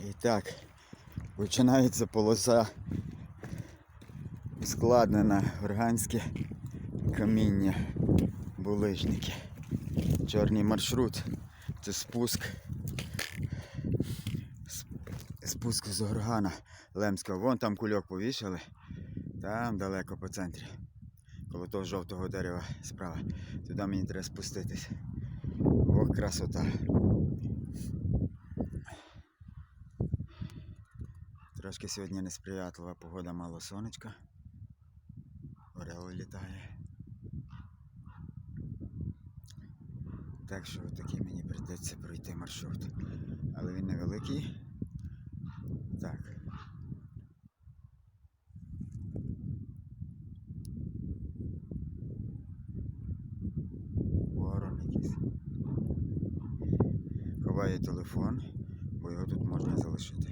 І так, починається полоса складнена органське каміння, булижники. Чорний маршрут. Це спуск. Спуск з органа Лемського. Вон там кульок повішали. Там далеко по центрі. Коло того жовтого дерева справа. Туди мені треба спуститись. Ох, красота. Трошки сьогодні несприятлива погода, мало сонечка. Орел літає. Так що такий мені прийдеться пройти маршрут. Але він невеликий. Так. Ворон якийсь. Ховаю телефон, бо його тут можна залишити.